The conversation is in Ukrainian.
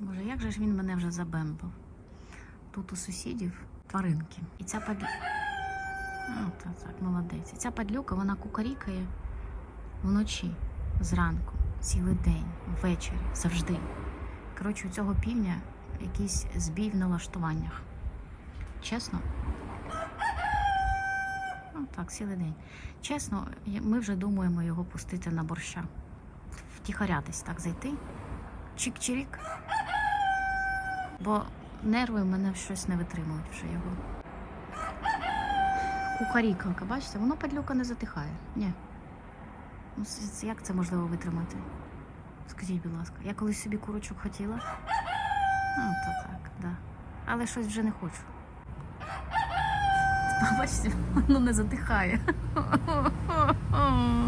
Боже, як же ж він мене вже забембав? Тут у сусідів тваринки. І ця падлюка. Ну, так, так, молодець. І ця падлюка, вона кукарікає вночі, зранку, цілий день, ввечері, завжди. Коротше, у цього півня якийсь збій в налаштуваннях. Чесно. Ну, так, цілий день. Чесно, ми вже думаємо його пустити на борща. Втіхаря десь так зайти. Чик-чирік. Бо нерви в мене щось не витримують вже його. Кукарікалка, бачите, воно падлюка не затихає. Ні. Ну, як це можливо витримати? Скажіть, будь ласка, я колись собі курочок хотіла. Ну, то так, да. Але щось вже не хочу. Бачите, воно не затихає.